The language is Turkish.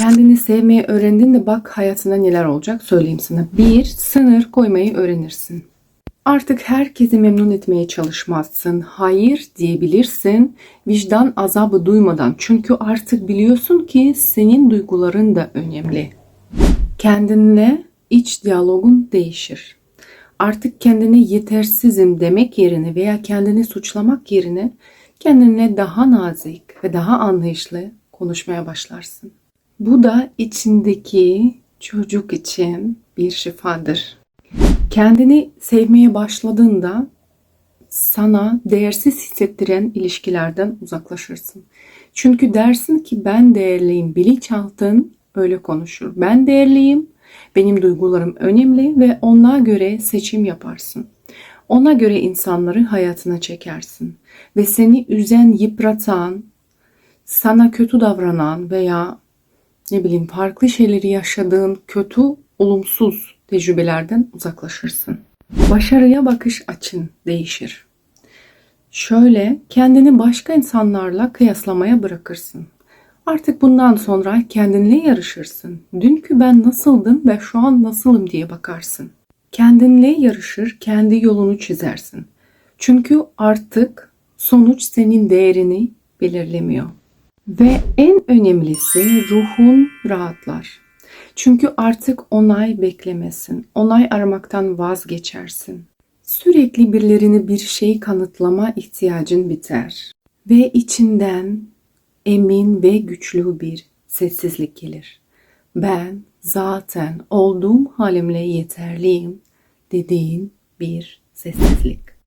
Kendini sevmeyi öğrendin de bak hayatında neler olacak söyleyeyim sana. Bir, sınır koymayı öğrenirsin. Artık herkesi memnun etmeye çalışmazsın. Hayır diyebilirsin vicdan azabı duymadan. Çünkü artık biliyorsun ki senin duyguların da önemli. Kendinle iç diyalogun değişir. Artık kendine yetersizim demek yerine veya kendini suçlamak yerine kendine daha nazik ve daha anlayışlı konuşmaya başlarsın. Bu da içindeki çocuk için bir şifadır. Kendini sevmeye başladığında sana değersiz hissettiren ilişkilerden uzaklaşırsın. Çünkü dersin ki ben değerliyim. Bilinçaltın öyle konuşur. Ben değerliyim. Benim duygularım önemli ve ona göre seçim yaparsın. Ona göre insanları hayatına çekersin. Ve seni üzen, yıpratan, sana kötü davranan veya ne bileyim farklı şeyleri yaşadığın kötü, olumsuz tecrübelerden uzaklaşırsın. Başarıya bakış açın değişir. Şöyle kendini başka insanlarla kıyaslamaya bırakırsın. Artık bundan sonra kendinle yarışırsın. Dünkü ben nasıldım ve şu an nasılım diye bakarsın. Kendinle yarışır, kendi yolunu çizersin. Çünkü artık sonuç senin değerini belirlemiyor. Ve en önemlisi ruhun rahatlar. Çünkü artık onay beklemesin. Onay aramaktan vazgeçersin. Sürekli birilerine bir şey kanıtlama ihtiyacın biter. Ve içinden emin ve güçlü bir sessizlik gelir. Ben zaten olduğum halimle yeterliyim dediğin bir sessizlik.